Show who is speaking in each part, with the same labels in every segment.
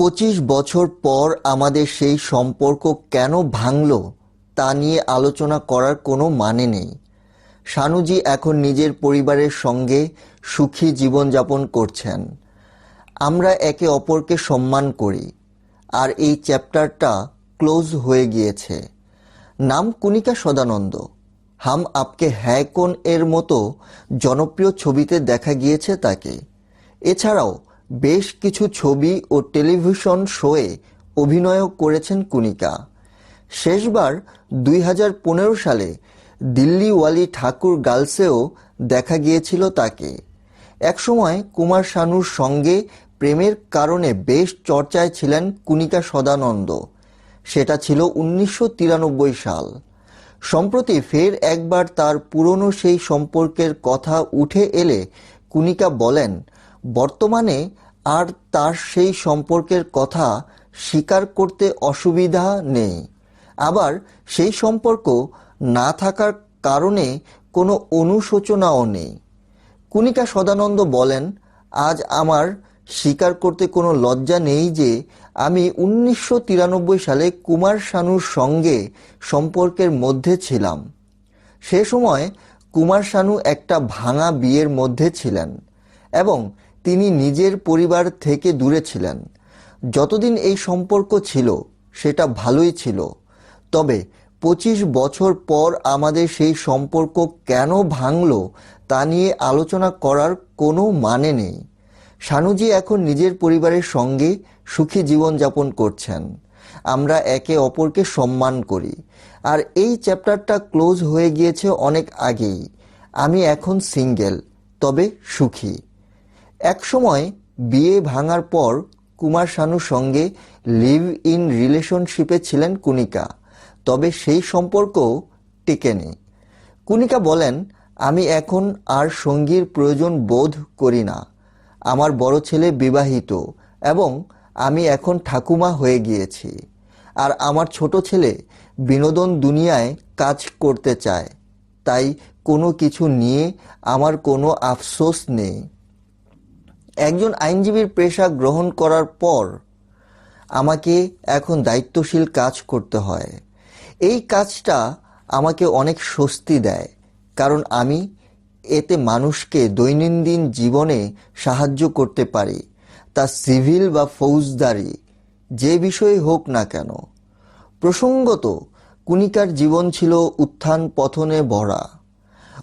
Speaker 1: পঁচিশ বছর পর আমাদের সেই সম্পর্ক কেন ভাঙল, তা নিয়ে আলোচনা করার কোনো মানে নেই। শানুজি এখন নিজের পরিবারের সঙ্গে সুখী জীবনযাপন করছেন। আমরা একে অপরকে সম্মান করি, আর এই চ্যাপ্টারটা ক্লোজ হয়ে গিয়েছে। নাম কুনিকা সদানন্দ। হাম আপকে হ্যায় কোন এর মতো জনপ্রিয় ছবিতে দেখা গিয়েছে তাকে। এছাড়াও বেশ কিছু ছবি ও টেলিভিশন শোয়ে অভিনয়ও করেছেন কুনিকা। শেষবার দুই হাজার পনেরো সালে দিল্লিওয়ালি ঠাকুর গার্লসেও দেখা গিয়েছিল তাকে। একসময় কুমার শানুর সঙ্গে প্রেমের কারণে বেশ চর্চায় ছিলেন কুনিকা সদানন্দ। সেটা ছিল উনিশশো তিরানব্বই সাল। সম্প্রতি ফের একবার তার পুরনো সেই সম্পর্কের কথা উঠে এলে কুনিকা বলেন বর্তমানে আর তার সেই সম্পর্কের কথা স্বীকার করতে অসুবিধা নেই। আবার সেই সম্পর্ক না থাকার কারণে কোনো অনুশোচনাও নেই। কুনিকা সদানন্দ বলেন, আজ আমার স্বীকার করতে কোনো লজ্জা নেই যে আমি উনিশশো তিরানব্বই সালে কুমার শানুর সঙ্গে সম্পর্কের মধ্যে ছিলাম। সে সময় কুমার শানু একটা ভাঙা বিয়ের মধ্যে ছিলেন এবং তিনি নিজের পরিবার থেকে দূরে ছিলেন। যতদিন এই সম্পর্ক ছিল, সেটা ভালোই ছিল। তবে পঁচিশ বছর পর আমাদের সেই সম্পর্ক কেন ভাঙল, তা নিয়ে আলোচনা করার কোনো মানে নেই। শানুজি এখন নিজের পরিবারের সঙ্গে সুখী জীবনযাপন করছেন। আমরা একে অপরকে সম্মান করি। আর এই চ্যাপ্টারটা ক্লোজ হয়ে গিয়েছে অনেক আগেই। আমি এখন সিঙ্গেল, তবে সুখী। একসময় বিয়ে ভাঙার পর কুমার শানুর সঙ্গে লিভ ইন রিলেশনশিপে ছিলেন কুনিকা, তবে সেই সম্পর্ক টিকেনি। কুনিকা বলেন, আমি এখন আর সঙ্গীর প্রয়োজন বোধ করি না। আমার বড় ছেলে বিবাহিত এবং আমি এখন ঠাকুমা হয়ে গিয়েছি। আর আমার ছোট ছেলে বিনোদন দুনিয়ায় কাজ করতে চায়। তাই কোনো কিছু নিয়ে আমার কোনো আফসোস নেই। একজন আইনজীবীর পেশা গ্রহণ করার পর আমাকে এখন দায়িত্বশীল কাজ করতে হয়। এই কাজটা আমাকে অনেক স্বস্তি দেয়, কারণ আমি এতে মানুষকে দৈনন্দিন জীবনে সাহায্য করতে পারি, তা সিভিল বা ফৌজদারি, যে বিষয়ে হোক না কেন। প্রসঙ্গত, কুনিকার জীবন ছিল উত্থান পথনে ভরা।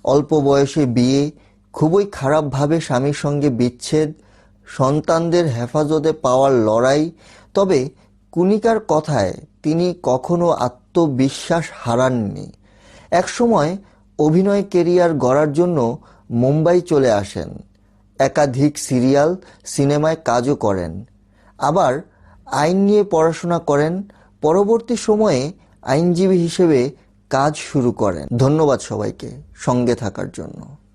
Speaker 1: অল্প বয়সে বিয়ে খুবই খারাপভাবে স্বামীর সঙ্গে বিচ্ছেদ, সন্তানদের হেফাজতে পাওয়ার লড়াই। তবে কুনিকার কথায় তিনি কখনো আত্মবিশ্বাস হারাননি। একসময় অভিনয় কেরিয়ার গড়ার জন্য মুম্বাই চলে আসেন। একাধিক সিরিয়াল সিনেমায় কাজও করেন। আবার আইন নিয়ে পড়াশোনা করেন। পরবর্তী সময়ে আইনজীবী হিসেবে কাজ শুরু করেন। ধন্যবাদ সবাইকে সঙ্গে থাকার জন্য।